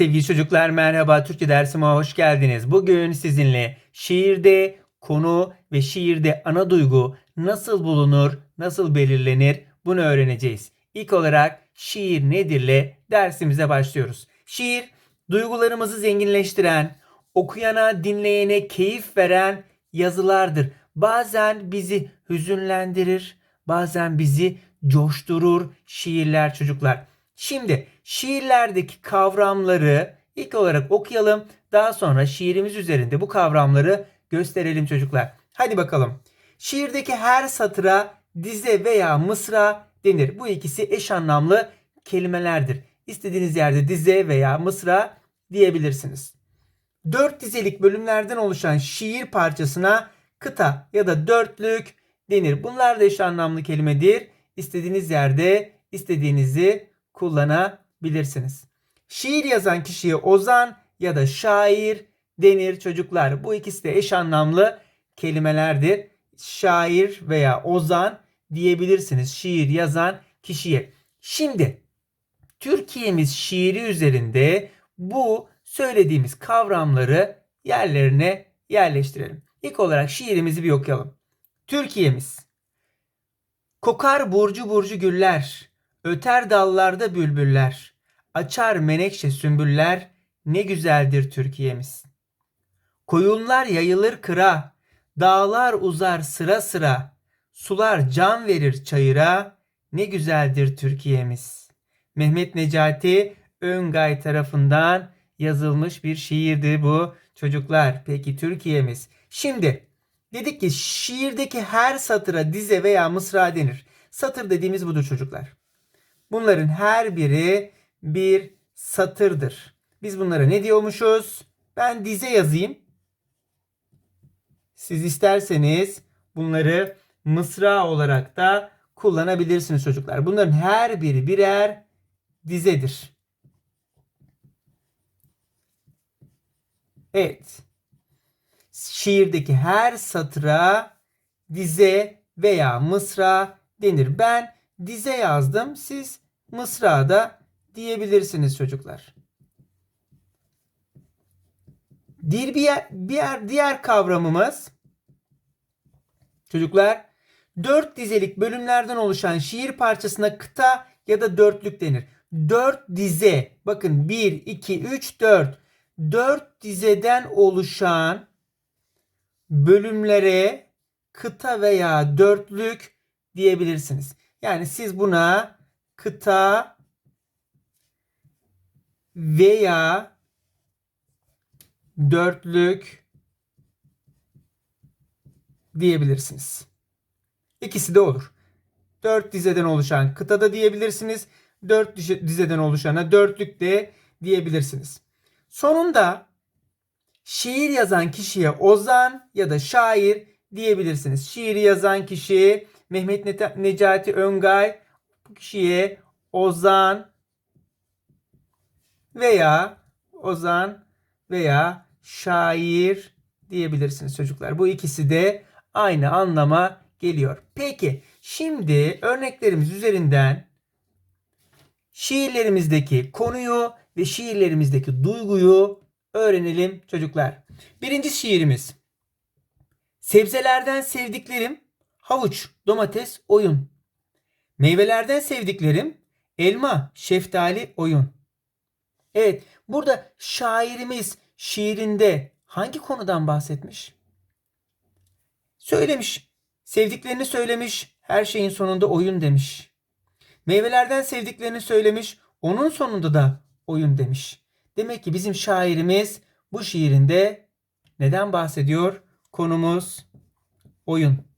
Sevgili çocuklar merhaba Türkçe dersime hoş geldiniz. Bugün sizinle şiirde konu ve şiirde ana duygu nasıl bulunur, nasıl belirlenir bunu öğreneceğiz. İlk olarak şiir nedirle dersimize başlıyoruz. Şiir duygularımızı zenginleştiren, okuyana, dinleyene keyif veren yazılardır. Bazen bizi hüzünlendirir, bazen bizi coşturur şiirler çocuklar. Şimdi şiirlerdeki kavramları ilk olarak okuyalım. Daha sonra şiirimiz üzerinde bu kavramları gösterelim çocuklar. Hadi bakalım. Şiirdeki her satıra dize veya mısra denir. Bu ikisi eş anlamlı kelimelerdir. İstediğiniz yerde dize veya mısra diyebilirsiniz. Dört dizelik bölümlerden oluşan şiir parçasına kıta ya da dörtlük denir. Bunlar da eş anlamlı kelimedir. İstediğiniz yerde istediğinizi kullanabilirsiniz. Şiir yazan kişiye ozan ya da şair denir çocuklar. Bu ikisi de eş anlamlı kelimelerdir. Şair veya ozan diyebilirsiniz şiir yazan kişiye. Şimdi Türkiye'miz şiiri üzerinde bu söylediğimiz kavramları yerlerine yerleştirelim. İlk olarak şiirimizi bir okuyalım. Türkiye'miz Kokar burcu burcu güller, öter dallarda bülbüller, açar menekşe sümbüller, ne güzeldir Türkiye'miz. Koyunlar yayılır kıra, dağlar uzar sıra sıra, sular can verir çayıra, ne güzeldir Türkiye'miz. Mehmet Necati Öngay tarafından yazılmış bir şiirdi bu çocuklar. Peki Türkiye'miz. Şimdi dedik ki şiirdeki her satıra dize veya mısra denir. Satır dediğimiz budur çocuklar. Bunların her biri bir satırdır. Biz bunlara ne diyormuşuz? Ben dize yazayım. Siz isterseniz bunları mısra olarak da kullanabilirsiniz çocuklar. Bunların her biri birer dizedir. Evet. Şiirdeki her satıra dize veya mısra denir. Ben dize yazdım. Siz mısra da diyebilirsiniz çocuklar. Bir diğer, diğer, diğer kavramımız çocuklar dört dizelik bölümlerden oluşan şiir parçasına kıta ya da dörtlük denir. Dört dize bakın 1, 2, 3, 4 dört dizeden oluşan bölümlere kıta veya dörtlük diyebilirsiniz. Yani siz buna kıta veya dörtlük diyebilirsiniz. İkisi de olur. Dört dizeden oluşan kıta da diyebilirsiniz. Dört dizeden oluşana dörtlük de diyebilirsiniz. Sonunda şiir yazan kişiye ozan ya da şair diyebilirsiniz. Şiiri yazan kişi Mehmet Necati Öngay bu kişiye ozan veya ozan veya şair diyebilirsiniz çocuklar. Bu ikisi de aynı anlama geliyor. Peki şimdi örneklerimiz üzerinden şiirlerimizdeki konuyu ve şiirlerimizdeki duyguyu öğrenelim çocuklar. Birinci şiirimiz. Sebzelerden sevdiklerim havuç, domates, oyun. Meyvelerden sevdiklerim elma, şeftali, oyun. Evet, burada şairimiz şiirinde hangi konudan bahsetmiş? Söylemiş. Sevdiklerini söylemiş. Her şeyin sonunda oyun demiş. Meyvelerden sevdiklerini söylemiş. Onun sonunda da oyun demiş. Demek ki bizim şairimiz bu şiirinde neden bahsediyor? Konumuz oyun.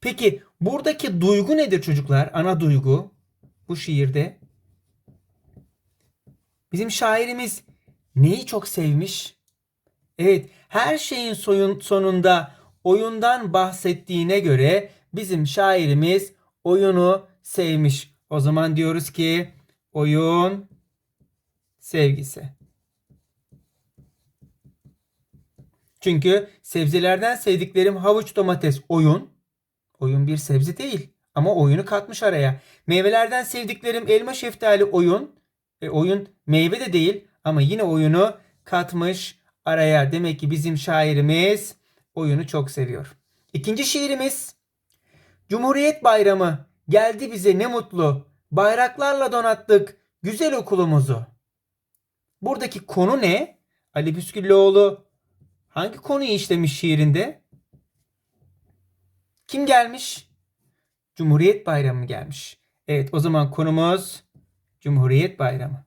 Peki buradaki duygu nedir çocuklar? Ana duygu bu şiirde. Bizim şairimiz neyi çok sevmiş? Evet, her şeyin soyun sonunda oyundan bahsettiğine göre bizim şairimiz oyunu sevmiş. O zaman diyoruz ki oyun sevgisi. Çünkü sebzelerden sevdiklerim havuç, domates, oyun. Oyun bir sebze değil Ama oyunu katmış araya. Meyvelerden sevdiklerim elma şeftali oyun. E, oyun meyve de değil ama yine oyunu katmış araya. Demek ki bizim şairimiz oyunu çok seviyor. İkinci şiirimiz Cumhuriyet Bayramı geldi bize ne mutlu. Bayraklarla donattık güzel okulumuzu. Buradaki konu ne? Ali Püskülloğlu hangi konuyu işlemiş şiirinde? Kim gelmiş? Cumhuriyet Bayramı gelmiş. Evet o zaman konumuz Cumhuriyet Bayramı.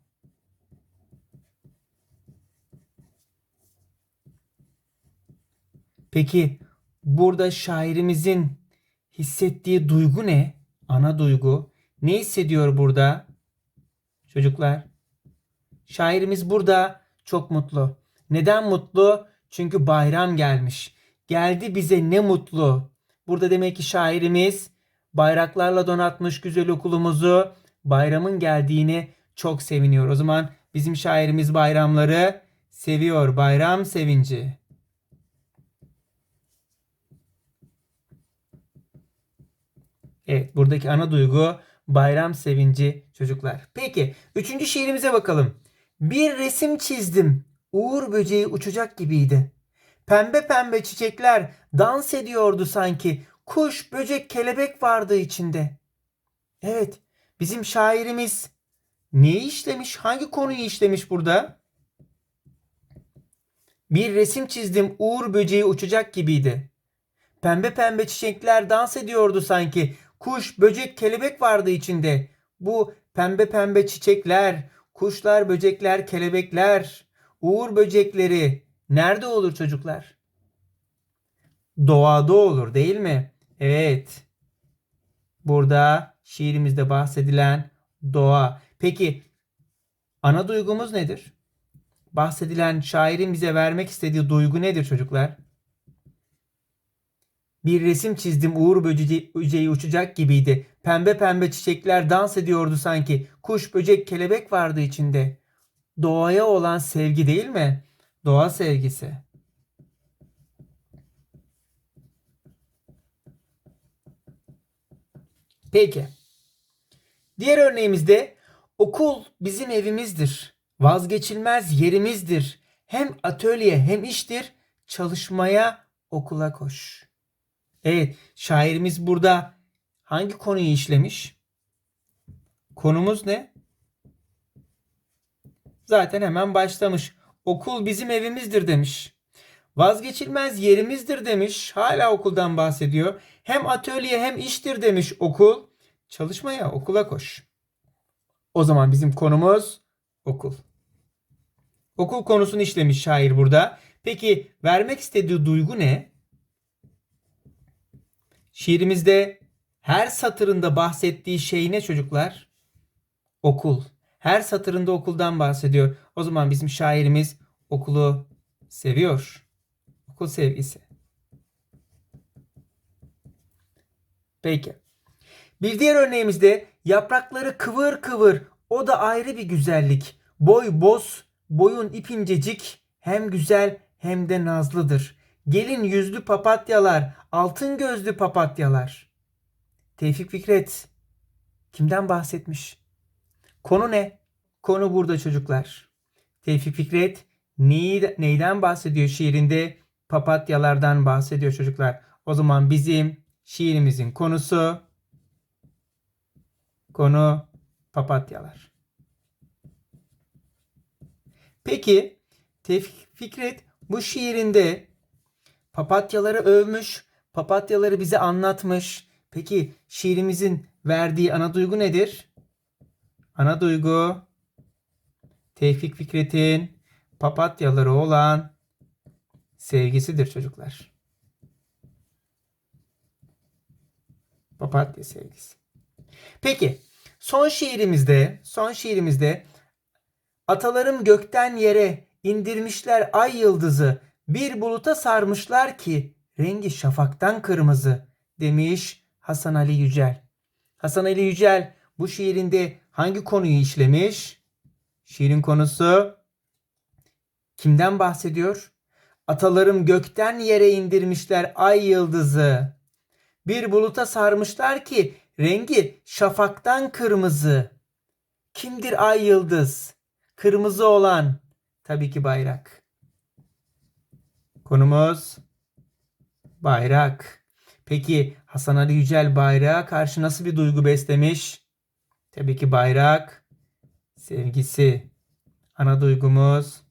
Peki burada şairimizin hissettiği duygu ne? Ana duygu. Ne hissediyor burada? Çocuklar. Şairimiz burada çok mutlu. Neden mutlu? Çünkü bayram gelmiş. Geldi bize ne mutlu. Burada demek ki şairimiz bayraklarla donatmış güzel okulumuzu. Bayramın geldiğini çok seviniyor. O zaman bizim şairimiz bayramları seviyor. Bayram sevinci. Evet buradaki ana duygu bayram sevinci çocuklar. Peki üçüncü şiirimize bakalım. Bir resim çizdim. Uğur böceği uçacak gibiydi. Pembe pembe çiçekler dans ediyordu sanki. Kuş, böcek, kelebek vardı içinde. Evet, bizim şairimiz neyi işlemiş? Hangi konuyu işlemiş burada? Bir resim çizdim. Uğur böceği uçacak gibiydi. Pembe pembe çiçekler dans ediyordu sanki. Kuş, böcek, kelebek vardı içinde. Bu pembe pembe çiçekler, kuşlar, böcekler, kelebekler, uğur böcekleri nerede olur çocuklar? Doğada olur değil mi? Evet. Burada şiirimizde bahsedilen doğa. Peki ana duygumuz nedir? Bahsedilen şairin bize vermek istediği duygu nedir çocuklar? Bir resim çizdim uğur böceği, uçacak gibiydi. Pembe pembe çiçekler dans ediyordu sanki. Kuş, böcek, kelebek vardı içinde. Doğaya olan sevgi değil mi? Doğa sevgisi. Peki. Diğer örneğimizde okul bizim evimizdir. Vazgeçilmez yerimizdir. Hem atölye hem iştir. Çalışmaya okula koş. Evet, şairimiz burada hangi konuyu işlemiş? Konumuz ne? Zaten hemen başlamış. Okul bizim evimizdir demiş. Vazgeçilmez yerimizdir demiş. Hala okuldan bahsediyor. Hem atölye hem iştir demiş okul. Çalışmaya okula koş. O zaman bizim konumuz okul. Okul konusunu işlemiş şair burada. Peki vermek istediği duygu ne? Şiirimizde her satırında bahsettiği şey ne çocuklar? Okul. Her satırında okuldan bahsediyor. O zaman bizim şairimiz okulu seviyor. Okul sevgisi. Peki. Bir diğer örneğimizde yaprakları kıvır kıvır. O da ayrı bir güzellik. Boy boz, boyun ipimcecik. Hem güzel hem de nazlıdır. Gelin yüzlü papatyalar, altın gözlü papatyalar. Tevfik Fikret kimden bahsetmiş? Konu ne? Konu burada çocuklar. Tevfik Fikret neyden bahsediyor şiirinde? Papatyalardan bahsediyor çocuklar. O zaman bizim şiirimizin konusu konu papatyalar. Peki Tevfik Fikret bu şiirinde papatyaları övmüş, papatyaları bize anlatmış. Peki şiirimizin verdiği ana duygu nedir? Ana duygu Tevfik Fikret'in papatyaları olan sevgisidir çocuklar. Papatya sevgisi. Peki son şiirimizde, son şiirimizde atalarım gökten yere indirmişler ay yıldızı bir buluta sarmışlar ki rengi şafaktan kırmızı demiş Hasan Ali Yücel. Hasan Ali Yücel bu şiirinde hangi konuyu işlemiş? Şiirin konusu kimden bahsediyor? Atalarım gökten yere indirmişler ay yıldızı. Bir buluta sarmışlar ki Rengi şafaktan kırmızı. Kimdir ay yıldız? Kırmızı olan. Tabii ki bayrak. Konumuz bayrak. Peki Hasan Ali Yücel bayrağa karşı nasıl bir duygu beslemiş? Tabii ki bayrak sevgisi. Ana duygumuz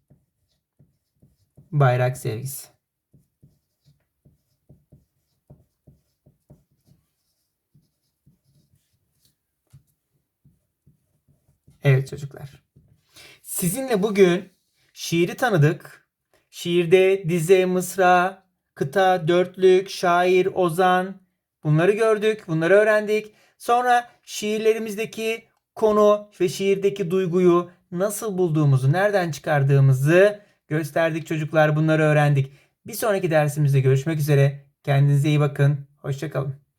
bayrak sevgisi. Evet çocuklar. Sizinle bugün şiiri tanıdık. Şiirde dize, mısra, kıta, dörtlük, şair, ozan bunları gördük, bunları öğrendik. Sonra şiirlerimizdeki konu ve şiirdeki duyguyu nasıl bulduğumuzu, nereden çıkardığımızı gösterdik çocuklar. Bunları öğrendik. Bir sonraki dersimizde görüşmek üzere. Kendinize iyi bakın. Hoşçakalın.